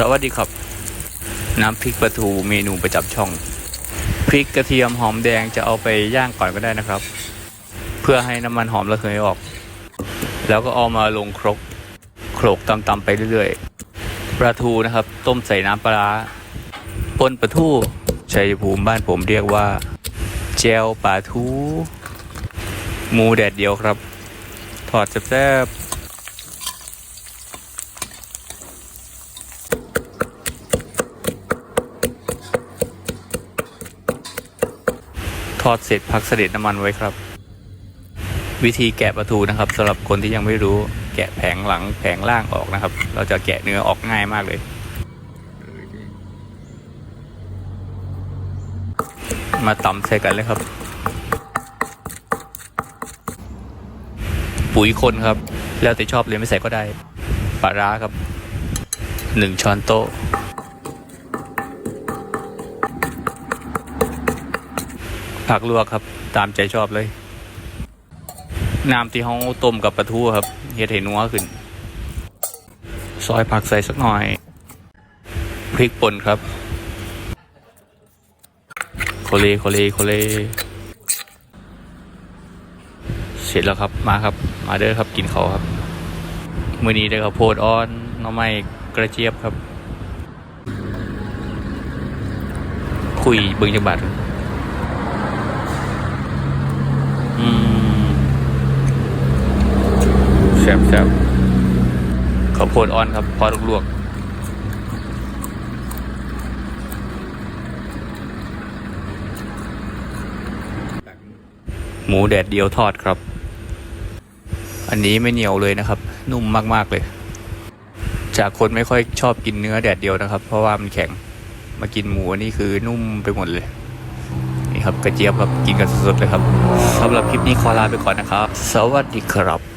สวัสดีครับ น้ำพริกปลาทูเมนูประจำช่อง พริกกระเทียมหอมแดงจะเอาไปย่างก่อนก็ได้นะครับ เพื่อให้น้ำมันหอมระเหยออก แล้วก็เอามาลงครกโขลกตำๆไปเรื่อยๆปลาทูนะครับ ต้มใส่น้ำปลาปนปลาทูชัยภูมิบ้านผมเรียกว่าแจวปลาทูหมูแดดเดียวครับ ถอดแซ่บ อดเสร็จพักเสด็จน้ำมันไว้ครับ วิธีแกะปลาทูนะครับสำหรับคนที่ยังไม่รู้แกะแผงหลังแผงล่างออกนะครับ เราจะแกะเนื้อออกง่ายมากเลย มาตำใส่กันเลยครับ ปุ๋ยคนครับ แล้วแต่ชอบเลยไม่ใส่ก็ได้ปลาร้าครับหนึ่งช้อนโต๊ะ ผักลวกครับ ตามใจชอบเลยน้ำที่เขาต้มกับปลาทูครับเฮ็ดให้นัวขึ้น ซอยผักใส่สักหน่อย พริกป่นครับ โคเลโคเลโคเล เสร็จแล้วครับมาครับ มาเด้อครับกินเขาครับ มือนี้ได้ข้าวโพดอ่อนน้อไม้กระเจี๊ยบครับ คุยเบิ่งจังบัด อืมแซ่บแซ่บข้าวโพดอ่อนครับพอลวกๆหมูแดดเดียวทอดครับ อันนี้ไม่เหนียวเลยนะครับ นุ่มมากๆเลย จากคนไม่ค่อยชอบกินเนื้อแดดเดียวนะครับ เพราะว่ามันแข็ง มากินหมูนนี้คือนุ่มไปหมดเลย นี่ครับกระเจี๊ยบครับกินกันสดๆเลยครับสำหรับคลิปนี้ขอลาไปก่อนนะครับ สวัสดีครับ